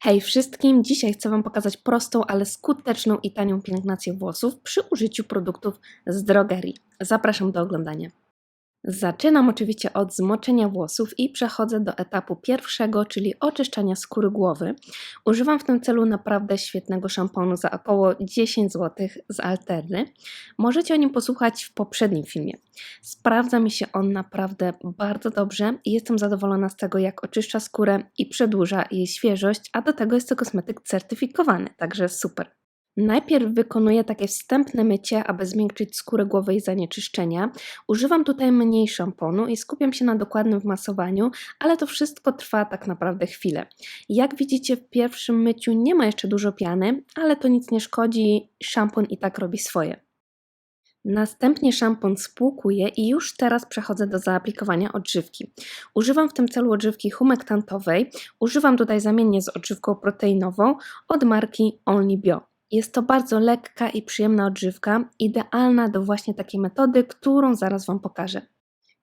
Hej wszystkim! Dzisiaj chcę Wam pokazać prostą, ale skuteczną i tanią pielęgnację włosów przy użyciu produktów z drogerii. Zapraszam do oglądania. Zaczynam oczywiście od zmoczenia włosów i przechodzę do etapu pierwszego, czyli oczyszczania skóry głowy. Używam w tym celu naprawdę świetnego szamponu za około 10 zł z Alterny. Możecie o nim posłuchać w poprzednim filmie. Sprawdza mi się on naprawdę bardzo dobrze i jestem zadowolona z tego, jak oczyszcza skórę i przedłuża jej świeżość, a do tego jest to kosmetyk certyfikowany, także super. Najpierw wykonuję takie wstępne mycie, aby zmiękczyć skórę głowy i zanieczyszczenia. Używam tutaj mniej szamponu i skupiam się na dokładnym wmasowaniu, ale to wszystko trwa tak naprawdę chwilę. Jak widzicie w pierwszym myciu nie ma jeszcze dużo piany, ale to nic nie szkodzi, szampon i tak robi swoje. Następnie szampon spłukuję i już teraz przechodzę do zaaplikowania odżywki. Używam w tym celu odżywki humektantowej. Używam tutaj zamiennie z odżywką proteinową od marki Only Bio. Jest to bardzo lekka i przyjemna odżywka, idealna do właśnie takiej metody, którą zaraz Wam pokażę.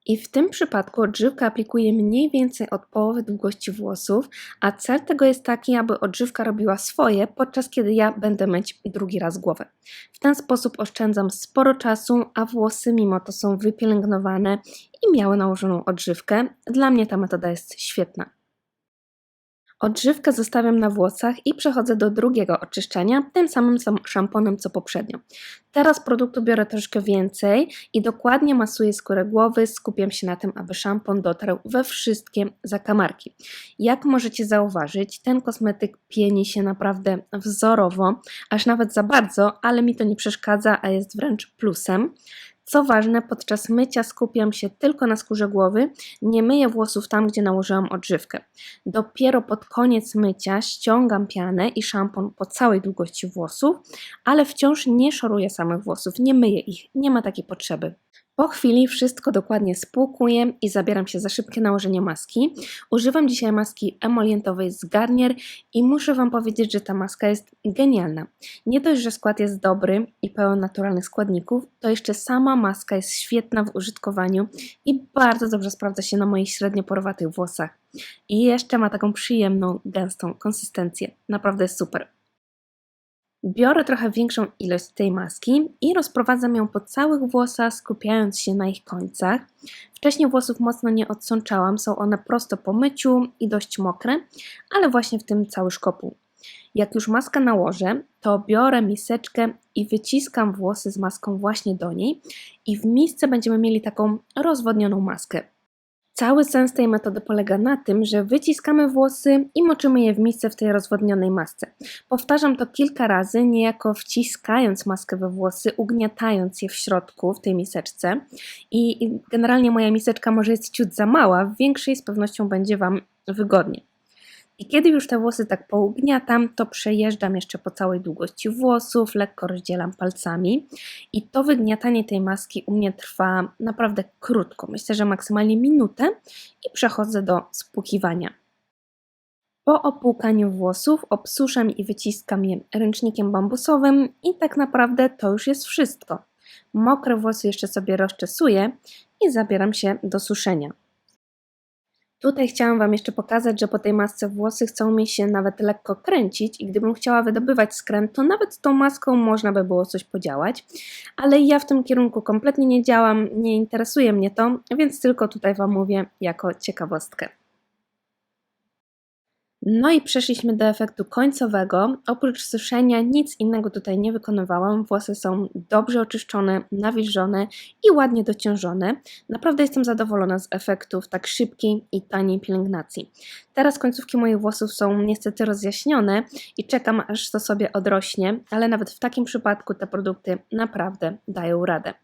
I w tym przypadku odżywka aplikuje mniej więcej od połowy długości włosów, a cel tego jest taki, aby odżywka robiła swoje, podczas kiedy ja będę myć drugi raz głowę. W ten sposób oszczędzam sporo czasu, a włosy mimo to są wypielęgnowane i miały nałożoną odżywkę. Dla mnie ta metoda jest świetna. Odżywkę zostawiam na włosach i przechodzę do drugiego oczyszczania, tym samym szamponem co poprzednio. Teraz produktu biorę troszkę więcej i dokładnie masuję skórę głowy, skupiam się na tym, aby szampon dotarł we wszystkie zakamarki. Jak możecie zauważyć, ten kosmetyk pieni się naprawdę wzorowo, aż nawet za bardzo, ale mi to nie przeszkadza, a jest wręcz plusem. Co ważne, podczas mycia skupiam się tylko na skórze głowy, nie myję włosów tam, gdzie nałożyłam odżywkę. Dopiero pod koniec mycia ściągam pianę i szampon po całej długości włosów, ale wciąż nie szoruję samych włosów, nie myję ich, nie ma takiej potrzeby. Po chwili wszystko dokładnie spłukuję i zabieram się za szybkie nałożenie maski. Używam dzisiaj maski emolientowej z Garnier i muszę Wam powiedzieć, że ta maska jest genialna. Nie dość, że skład jest dobry i pełen naturalnych składników, to jeszcze sama maska jest świetna w użytkowaniu i bardzo dobrze sprawdza się na moich średnio porowatych włosach. I jeszcze ma taką przyjemną, gęstą konsystencję. Naprawdę super. Biorę trochę większą ilość tej maski i rozprowadzam ją po całych włosach, skupiając się na ich końcach. Wcześniej włosów mocno nie odsączałam, są one prosto po myciu i dość mokre, ale właśnie w tym cały szkopuł. Jak już maskę nałożę, to biorę miseczkę i wyciskam włosy z maską właśnie do niej i w misce będziemy mieli taką rozwodnioną maskę. Cały sens tej metody polega na tym, że wyciskamy włosy i moczymy je w misce w tej rozwodnionej masce. Powtarzam to kilka razy, niejako wciskając maskę we włosy, ugniatając je w środku, w tej miseczce. I generalnie moja miseczka może jest ciut za mała, w większej z pewnością będzie Wam wygodnie. I kiedy już te włosy tak pougniatam, to przejeżdżam jeszcze po całej długości włosów, lekko rozdzielam palcami i to wygniatanie tej maski u mnie trwa naprawdę krótko, myślę, że maksymalnie minutę i przechodzę do spłukiwania. Po opłukaniu włosów obsuszam i wyciskam je ręcznikiem bambusowym i tak naprawdę to już jest wszystko. Mokre włosy jeszcze sobie rozczesuję i zabieram się do suszenia. Tutaj chciałam Wam jeszcze pokazać, że po tej masce włosy chcą mi się nawet lekko kręcić i gdybym chciała wydobywać skręt, to nawet tą maską można by było coś podziałać, ale ja w tym kierunku kompletnie nie działam, nie interesuje mnie to, więc tylko tutaj Wam mówię jako ciekawostkę. No i przeszliśmy do efektu końcowego. Oprócz suszenia nic innego tutaj nie wykonywałam. Włosy są dobrze oczyszczone, nawilżone i ładnie dociążone. Naprawdę jestem zadowolona z efektów tak szybkiej i taniej pielęgnacji. Teraz końcówki moich włosów są niestety rozjaśnione i czekam aż to sobie odrośnie, ale nawet w takim przypadku te produkty naprawdę dają radę.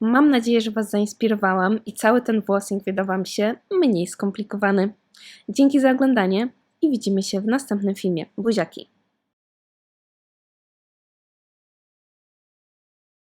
Mam nadzieję, że Was zainspirowałam i cały ten włosing wydał Wam się mniej skomplikowany. Dzięki za oglądanie i widzimy się w następnym filmie. Buziaki!